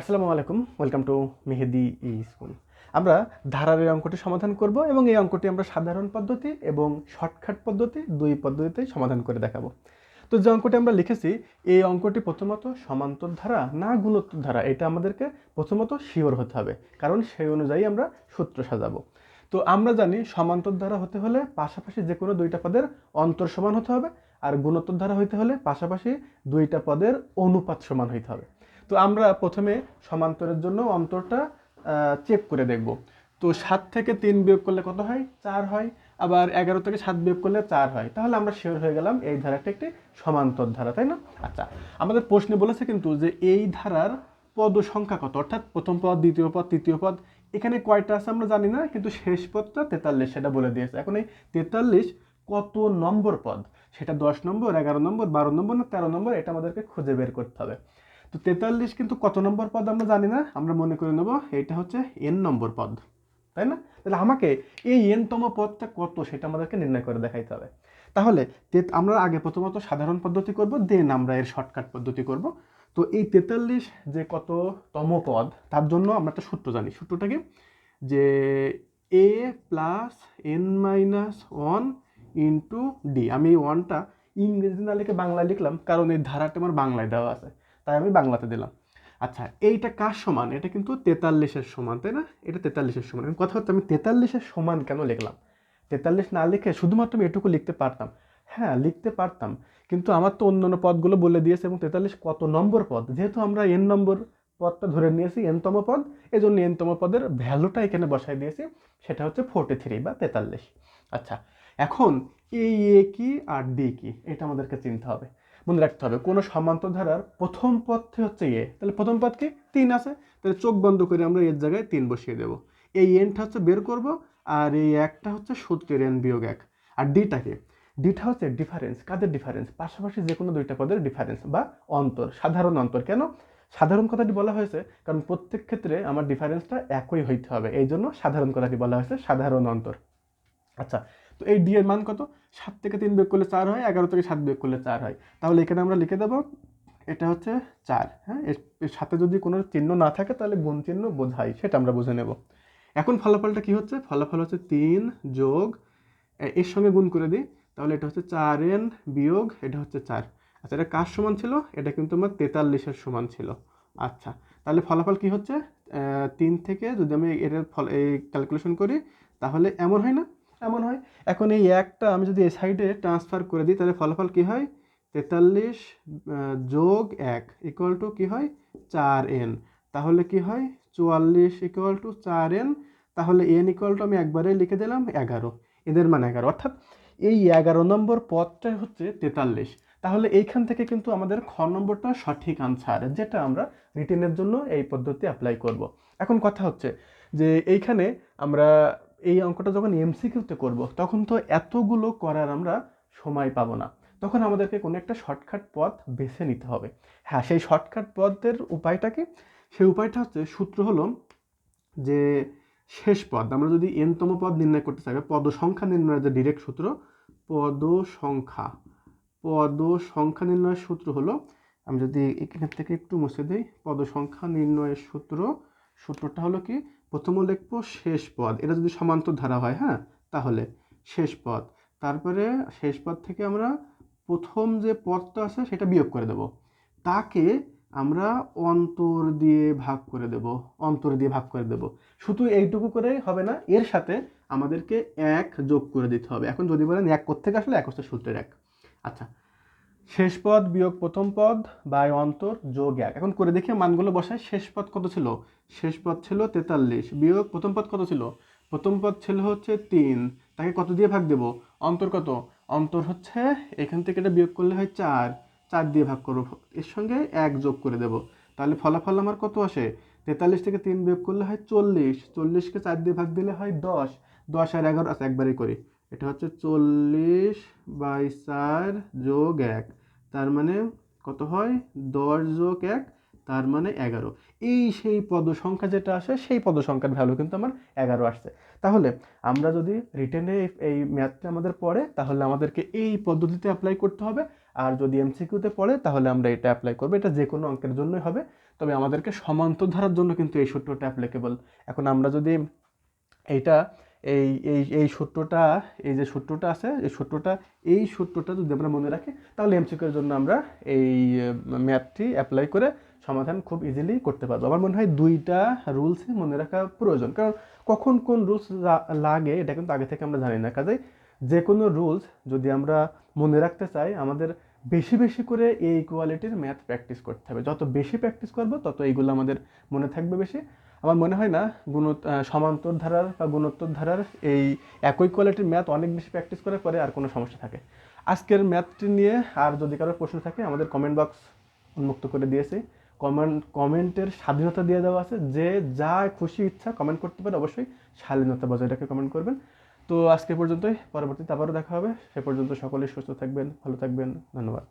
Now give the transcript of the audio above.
আসসালামু আলাইকুম welcome to Mehedi e school আমরা ধারার এই অঙ্কটি সমাধান করব এবং এই অঙ্কটি আমরা সাধারণ পদ্ধতি এবং শর্টকাট পদ্ধতি, দুই পদ্ধতিতেই সমাধান করে দেখাবো। তো যে অঙ্কটি আমরা লিখেছি, এই অঙ্কটি প্রথমত সমান্তর ধারা না গুণোত্তর ধারা, এটা আমাদেরকে প্রথমত শিওর হতে হবে, কারণ সেই অনুযায়ী আমরা সূত্র সাজাবো। তো আমরা জানি সমান্তর ধারা হতে হলে পাশাপাশি যে কোনো দুইটা পদের অন্তর সমান হতে হবে, আর গুণোত্তর ধারা হইতে হলে পাশাপাশি দুইটা পদের অনুপাত সমান হইতে হবে। তো আমরা প্রথমে সমান্তরের জন্য অন্তরটা চেক করে দেখব। তো সাত থেকে তিন বিয়োগ করলে কত হয়? চার হয়। আবার এগারো থেকে সাত বিয়োগ করলে চার হয়। তাহলে আমরা শিওর হয়ে গেলাম এই ধারাটা একটি সমান্তর ধারা, তাই না? আচ্ছা আমাদের প্রশ্নে বলেছে কিন্তু যে এই ধারার পদ সংখ্যা কত? অর্থাৎ প্রথম পদ, দ্বিতীয় পদ, তৃতীয় পদ, এখানে কয়টা আছে আমরা জানি না, কিন্তু শেষ পদটা তেতাল্লিশ, সেটা বলে দিয়েছে। এখন এই তেতাল্লিশ কত নম্বর পদ? সেটা দশ নম্বর, এগারো নম্বর, বারো নম্বর না তেরো নম্বর? এটা আমাদেরকে খুঁজে বের করতে হবে। তো তেতাল্লিশ কিন্তু কত নম্বর পদ আমরা জানি না, আমরা মনে করে নেব এটা হচ্ছে এন নম্বর পদ, তাই না? তাহলে আমাকে এই এনতম পদটা কত সেটা আমাদেরকে নির্ণয় করে দেখাইতে হবে। তাহলে আমরা আগে প্রথমত সাধারণ পদ্ধতি করব, দেন আমরা এর শর্টকাট পদ্ধতি করব। তো এই তেতাল্লিশ যে কততম পদ, তার জন্য আমরা একটা সূত্র জানি। সূত্রটা কি? যে a plus n minus one into d আমি এই ওয়ানটা ইংরেজি না লিখে বাংলায় লিখলাম, কারণ এই ধারাটা আমার বাংলায় দেওয়া আছে। তাই আমি বাংলাতে দিলাম। আচ্ছা এইটা কার সমান? এটা কিন্তু তেতাল্লিশের সমান, তাই না? এটা তেতাল্লিশের সমান। কথা হচ্ছে আমি তেতাল্লিশের সমান কেন লিখলাম? তেতাল্লিশ না লিখে শুধুমাত্র আমি এটুকু লিখতে পারতাম। হ্যাঁ লিখতে পারতাম। কিন্তু আমার তো অন্য অন্য পদগুলো বলে দিয়েছে এবং তেতাল্লিশ কত নম্বর পদ? যেহেতু আমরা এন নম্বর পদটা ধরে নিয়েছি এনতম পদ এই জন্য এনতম পদের ভ্যালুটা এখানে বসাই দিয়েছি। সেটা হচ্ছে ফোর্টি থ্রি বা তেতাল্লিশ। আচ্ছা এখন এই এ কি আর ডি কি? এটা আমাদেরকে চিনতে হবে। মনে রাখতে হবে। কোনো সমান্তর ধারার প্রথম পথে হচ্ছে এ। তাহলে প্রথম পদ কি? তিন আছে। তাহলে চোখ বন্ধ করে আমরা এর জায়গায় তিন বসিয়ে দেবো। এই এনটা হচ্ছে বের করব আর এই একটা হচ্ছে সূত্রের এন বিয়োগ এক। আর ডিটাকে ডিটা হচ্ছে ডিফারেন্স কাদের ডিফারেন্স পাশাপাশি যে কোনো দুইটা পদের ডিফারেন্স বা অন্তর, সাধারণ অন্তর। কেন? সাধারণ কথাটি বলা হয়েছে কারণ প্রত্যেক ক্ষেত্রে আমার ডিফারেন্সটা একই হইতে হবে। এই জন্য সাধারণ কথাটি বলা হয়েছে সাধারণ অন্তর। আচ্ছা তো এই ডি এর মান কত? সাত থেকে তিন বিয়োগ করলে চার হয়, এগারো থেকে সাত বিয়োগ করলে চার হয়। তাহলে এখানে আমরা লিখে দেবো, এটা হচ্ছে চার হ্যাঁ? এর সাথে যদি কোনো চিহ্ন না থাকে তাহলে গুণ চিহ্ন বোঝাই সেটা আমরা বুঝে নেব। এখন ফলাফলটা কি হচ্ছে? ফলাফল হচ্ছে তিন যোগ এর সঙ্গে গুণ করে দিই, তাহলে এটা হচ্ছে চার এন বিয়োগ, এটা হচ্ছে চার। আচ্ছা এটা কার সমান ছিল? এটা কিন্তু আমার তেতাল্লিশের সমান ছিল। আচ্ছা তাহলে ফলাফল কি হচ্ছে? তিন থেকে যদি আমি এটার ফল, এই ক্যালকুলেশন করি, তাহলে এমন হয় না? এমন হয়। এখন এই একটা আমি যদি এই সাইডে ট্রান্সফার করে দিই, তাহলে ফলাফল কি হয়? তেতাল্লিশ যোগ এক ইকুয়াল টু কী হয়? চার এন তাহলে কি হয়? চুয়াল্লিশ ইকুয়াল টু চার এন তাহলে এন ইকুয়াল টু আমি একবারে লিখে দিলাম এগারো। এদের মানে এগারো। অর্থাৎ এই এগারো নম্বর পদটাই হচ্ছে তেতাল্লিশ। তাহলে এইখান থেকে কিন্তু আমাদের খ নম্বরটা সঠিক আনসার যেটা আমরা রিটেনের জন্য এই পদ্ধতি অ্যাপ্লাই করব। এখন কথা হচ্ছে যে এইখানে আমরা এই অঙ্কটা যখন এমসিকিউতে করব, তখন তো এতগুলো করার আমরা সময় পাবো না। তখন আমাদেরকে কোনো একটা শর্টকাট পথ বেছে নিতে হবে। হ্যাঁ সেই শর্টকাট পথের উপায়টা কি? সেই উপায়টা হচ্ছে, সূত্র হলো যে শেষ পদ, আমরা যদি এনতম পদ নির্ণয় করতে চাই পদ সংখ্যা নির্ণয়ের যে ডিরেক্ট সূত্র পদ সংখ্যা পদ সংখ্যা নির্ণয়ের সূত্র হলো, আমি যদি এখান থেকে একটু মুছে দিই পদ সংখ্যা নির্ণয়ের সূত্র, সূত্রটা হলো কি? প্রথমে লিখব শেষ পদ। এটা যদি সমান্তর ধারা হয় হ্যাঁ? তাহলে শেষ পদ। তারপরে শেষ পদ থেকে আমরা প্রথম যে পদটা আছে, সেটা বিয়োগ করে দেব। তাকে আমরা অন্তর দিয়ে ভাগ করে দেব, অন্তর দিয়ে ভাগ করে দেব। শুধু এইটুকু করেই হবে না, এর সাথে আমাদেরকে এক যোগ করে দিতে হবে। এখন যদি বলেন এক কোথেকে আসলে এক হচ্ছে সূত্রের এক। আচ্ছা শেষ পদ বিয়োগ প্রথম পদ বাই অন্তর যোগ এক। এখন করে দেখি মানগুলো বসায় শেষ পদ কত ছিল? শেষ পদ ছিল তেতাল্লিশ। বিয়োগ প্রথম পদ কত ছিল? প্রথম পদ ছিল হচ্ছে তিন। তাকে কত দিয়ে ভাগ দেব? অন্তর কত? অন্তর হচ্ছে এখান থেকে এটা বিয়োগ করলে হয় চার। চার দিয়ে ভাগ করব। এর সঙ্গে এক যোগ করে দেব। তাহলে ফলাফল আমার কত আসে? তেতাল্লিশ থেকে তিন বিয়োগ করলে হয় চল্লিশ। চল্লিশকে চার দিয়ে ভাগ দিলে হয় দশ। দশ আর এগারো আচ্ছা একবারই করি। এটা হচ্ছে চল্লিশ বাই চার যোগ এক, তার মানে কত হয়? দশ যোগ এক, তার মানে এগারো। এই সেই পদ সংখ্যা যেটা আসে, সেই পদ সংখ্যার ভ্যালু কিন্তু আমার এগারো আসছে। তাহলে আমরা যদি রিটেনে এই ম্যাথটা আমাদের পড়ে, তাহলে আমাদেরকে এই পদ্ধতিতে অ্যাপ্লাই করতে হবে। আর যদি এমসিকিউতে পড়ে, তাহলে আমরা এটা অ্যাপ্লাই করব। এটা যে কোনো অঙ্কের জন্যই হবে। তবে আমাদেরকে সমান্তর ধারার জন্য কিন্তু এই সূত্রটা অ্যাপ্লিকেবল এখন আমরা যদি এইটা এই এই এই সূত্রটা, এই যে সূত্রটা আছে, এই সূত্রটা এই সূত্রটা যদি আমরা মনে রাখি তাহলে এমসিকিউর জন্য আমরা এই ম্যাথটি অ্যাপ্লাই করে সমাধান খুব ইজিলি করতে পারব। আমার মনে হয় দুইটা রুলসই মনে রাখা প্রয়োজন। কারণ কখন কোন রুলস লাগে, এটা কিন্তু আগে থেকে আমরা জানি না। কাজেই যে কোনো রুলস যদি আমরা মনে রাখতে চাই, আমাদের বেশি বেশি করে এই কোয়ালিটির ম্যাথ প্র্যাকটিস করতে হবে। যত বেশি প্র্যাকটিস করব, তত এইগুলো আমাদের মনে থাকবে বেশি। আমার মনে হয় না, গুণ সমান্তর ধারার বা গুণোত্তর ধারার এই একই কোয়ালিটির ম্যাথ অনেক বেশি প্র্যাকটিস করার পরে আর কোনো সমস্যা থাকে। আজকের ম্যাথটি নিয়ে আর যদি কারোর প্রশ্ন থাকে, আমাদের কমেন্ট বক্স উন্মুক্ত করে দিয়েছি। কমেন্ট কমেন্টের স্বাধীনতা দিয়ে দেওয়া আছে। যে যা খুশি ইচ্ছা কমেন্ট করতে পারে অবশ্যই স্বাধীনতা বজায় রেখে কমেন্ট করবেন। তো আজকে পর্যন্তই, পরবর্তীতে আবারও দেখা হবে। সে পর্যন্ত সকলেই সুস্থ থাকবেন, ভালো থাকবেন, ধন্যবাদ।